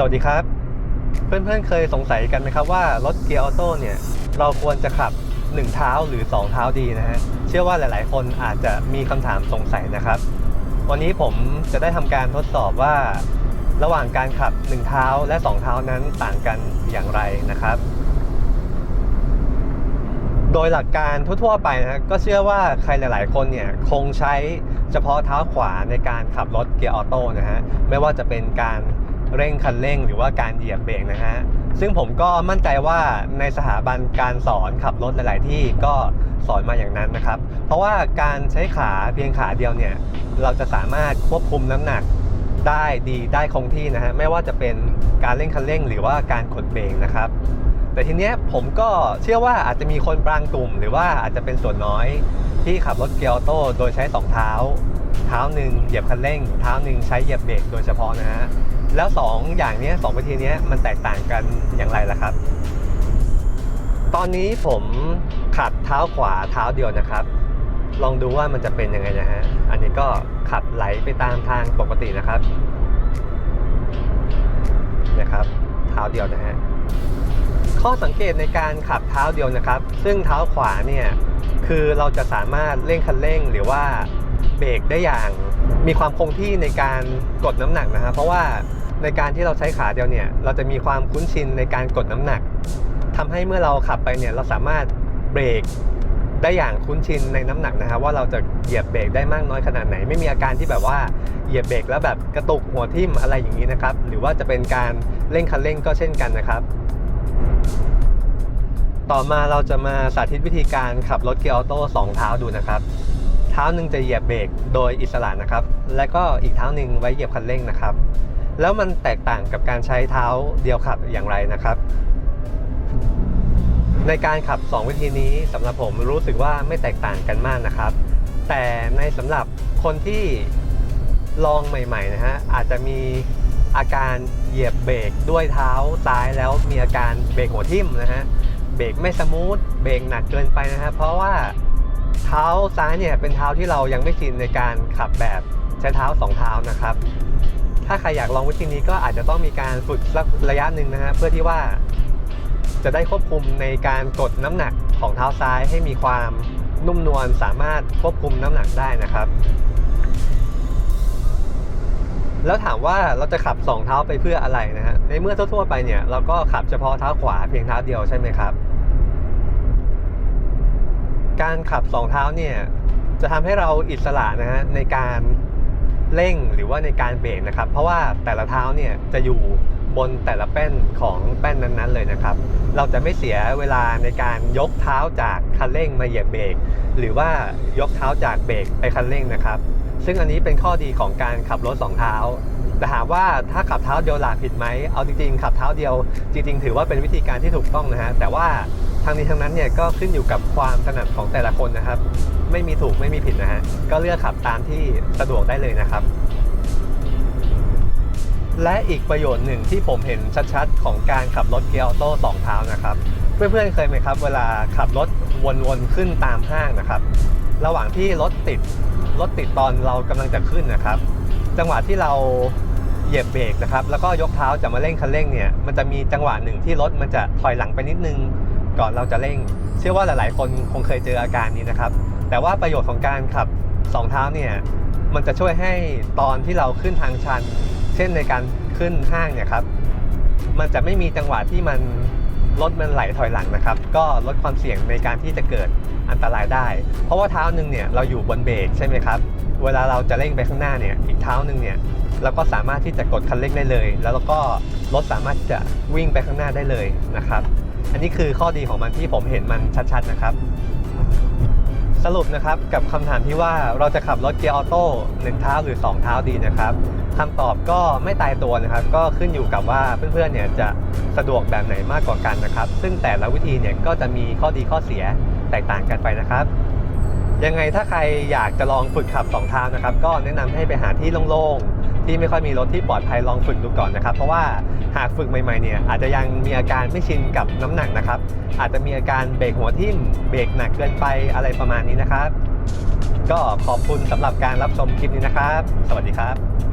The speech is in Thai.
สวัสดีครับ เพื่อนๆเคยสงสัยกันไหมครับว่ารถเกียร์ออโต้เนี่ยเราควรจะขับ 1 เท้าหรือ 2 เท้าดีนะฮะเชื่อว่าหลายๆ คนอาจจะมีคำถามสงสัยนะครับ วันนี้ผมจะได้ทำการทดสอบว่า ระหว่างการขับ 1 เท้าและ 2 เท้านั้นต่างกันอย่างไรนะครับ โดยหลักการทั่วๆไปนะฮะก็เชื่อว่าใครหลาย ๆ คนเนี่ยคงใช้เฉพาะเท้าขวาในการขับรถเกียร์ออโต้นะฮะไม่ว่าจะเป็นการ เร่งคันเร่งหรือว่าการเหยียบเบรกนะฮะ ซึ่งผมก็มั่นใจว่าในสถาบันการสอนขับรถหลาย ๆ ที่ก็สอนมาอย่างนั้นนะครับ เพราะว่าการใช้ขาเพียงขาเดียวเนี่ย เราจะสามารถควบคุมน้ำหนักได้ดีได้คงที่นะฮะ ไม่ว่าจะเป็นการเร่งคันเร่งหรือว่าการกดเบรกนะครับ แต่ทีเนี้ยผมก็เชื่อว่าอาจจะมีคนบางกลุ่ม หรือว่าอาจจะเป็นส่วนน้อยที่ขับรถเกียร์ออโต้โดยใช้2เท้า เท้าหนึ่งเหยียบคันเร่ง เท้าหนึ่งใช้เหยียบเบรกโดยเฉพาะนะฮะ แล้ว 2 อย่างนี้สองวิธีนี้มันแตกต่างกันอย่างไรล่ะครับ ตอนนี้ผมขับเท้าขวาเท้าเดียวนะครับ ลองดูว่ามันจะเป็นยังไงนะฮะ อันนี้ก็ขับไหลไปตามทางปกตินะครับนะครับ เท้าเดียวนะฮะข้อสังเกตในการขับเท้าเดียวนะครับ ซึ่งเท้าขวาเนี่ยคือเราจะสามารถเร่งคันเร่งหรือว่า เบรกได้อย่างมีความคงที่ในการกดน้ำหนักนะฮะเพราะว่าในการที่เราใช้ขาเดียวเนี่ย เราจะมีความคุ้นชินในการกดน้ำหนักทำให้เมื่อเราขับไปเนี่ยเราสามารถเบรกได้อย่างคุ้นชินในน้ำหนักนะครับว่าเราจะเหยียบเบรกได้มากน้อยขนาดไหน ไม่มีอาการที่แบบว่าเหยียบเบรกแล้วแบบกระตุกหัวทิ่มอะไรอย่างนี้นะครับ หรือว่าจะเป็นการเร่งคันเร่งก็เช่นกันนะครับ ต่อมาเราจะมาสาธิตวิธีการขับรถเกียร์ออโต้สองเท้าดูนะครับ ท้าหนึ่งจะเหยียบเบรกโดยอิสระนะครับ และก็อีกเท้าหนึ่งไว้เหยียบคันเร่งนะครับ แล้วมันแตกต่างกับการใช้เท้าเดียวขับอย่างไรนะครับ ในการขับ 2 วิธีนี้สำหรับผมรู้สึกว่าไม่แตกต่างกันมากนะครับ แต่ในสำหรับคนที่ลองใหม่ๆนะฮะอาจจะมีอาการเหยียบเบรกด้วยเท้าซ้ายแล้วมีอาการเบรกหัวทิ่มนะฮะเบรกไม่สมูทเบรกหนักเกินไปนะครับเพราะว่า เท้าซ้ายเนี่ยเป็นเท้าที่เรายังไม่ชินในการขับแบบใช้เท้าสองเท้านะครับ ถ้าใครอยากลองวิธีนี้ก็อาจจะต้องมีการฝึกสักระยะหนึ่งนะฮะเพื่อที่ว่าจะได้ควบคุมในการกดน้ำหนักของเท้าซ้ายให้มีความนุ่มนวลสามารถควบคุมน้ำหนักได้นะครับ แล้วถามว่าเราจะขับสองเท้าไปเพื่ออะไรนะฮะในเมื่อทั่วๆไปเนี่ยเราก็ขับเฉพาะเท้าขวาเพียงเท้าเดียวใช่ไหมครับ การขับสองเท้าเนี่ยจะทำให้เราอิสระนะฮะในการเร่งหรือว่าในการเบรกนะครับ เพราะว่าแต่ละเท้าเนี่ยจะอยู่บนแต่ละแป้นของแป้นนั้นๆเลยนะครับ เราจะไม่เสียเวลาในการยกเท้าจากคันเร่งมาเหยียบเบรกหรือว่ายกเท้าจากเบรกไปคันเร่งนะครับ ซึ่งอันนี้เป็นข้อดีของการขับรถสองเท้า แต่ถามว่าถ้าขับเท้าเดียวหลากผิดไหมเอาจริงๆ ขับเท้าเดียว จริง ๆ ถือว่าเป็นวิธีการที่ถูกต้องนะฮะแต่ว่าทางนี้ทางนั้นเนี่ยก็ขึ้นอยู่กับความถนัดของแต่ละคนนะครับ ไม่มีถูกไม่มีผิดนะฮะก็เลือกขับตามที่สะดวกได้เลยนะครับ และอีกประโยชน์หนึ่งที่ผมเห็นชัดๆ ของการขับรถเกียร์ออโต้สองเท้านะครับเพื่อนๆเคยไหมครับ เวลาขับรถวนๆขึ้นตามห้างนะครับ ระหว่างที่รถติดรถติดตอนเรากำลังจะขึ้นนะครับ จังหวะที่เรา เหยียบเบรกนะครับแล้วก็ยกเท้าจะมาเร่งคันเร่งเนี่ยมันจะมีจังหวะหนึ่งที่รถมันจะถอยหลังไปนิดนึง ก่อนเราจะเร่ง เชื่อว่าหลาย ๆ คนคงเคยเจออาการนี้นะครับ แต่ว่าประโยชน์ของการขับสองเท้าเนี่ยมันจะช่วยให้ตอนที่เราขึ้นทางชัน เช่นในการขึ้นห้างเนี่ยครับมันจะไม่มีจังหวะที่มันรถมันไหลถอยหลังนะครับ ก็ลดความเสี่ยงในการที่จะเกิดอันตรายได้ เพราะว่าเท้าหนึ่งเนี่ยเราอยู่บนเบรกใช่ไหมครับ เวลาเราจะเร่งไปข้างหน้าเนี่ยอีกเท้าหนึ่งเนี่ย เราก็สามารถที่จะกดคันเร่งได้เลย แล้วราก็รถสามารถจะวิ่งไปข้างหน้าได้เลยนะครับ อันนี้คือข้อดีของมันที่ผมเห็นมันชัดๆนะครับ สรุปนะครับกับคำถามที่ว่าเราจะขับรถเกียร์ออโต้หนึ่งเท้าหรือ 2 เท้าดีนะครับคำตอบก็ไม่ตายตัวนะครับ ก็ขึ้นอยู่กับว่าเพื่อนๆเนี่ยจะสะดวกแบบไหนมากกว่ากันนะครับ ซึ่งแต่ละวิธีเนี่ยก็จะมีข้อดีข้อเสียแตกต่างกันไปนะครับยังไงถ้าใครอยากจะลองฝึกขับสองเท้านะครับ ก็แนะนำให้ไปหาที่โล่งๆ ที่ไม่ค่อยมีรถที่ปลอดภัยลองฝึกดูก่อนนะครับ เพราะว่าหากฝึกใหม่ๆเนี่ยอาจจะยังมีอาการไม่ชินกับน้ำหนักนะครับ อาจจะมีอาการเบรกหัวทิ่มเบรกหนักเกินไปอะไรประมาณนี้นะครับ ก็ขอบคุณสำหรับการรับชมคลิปนี้นะครับ สวัสดีครับ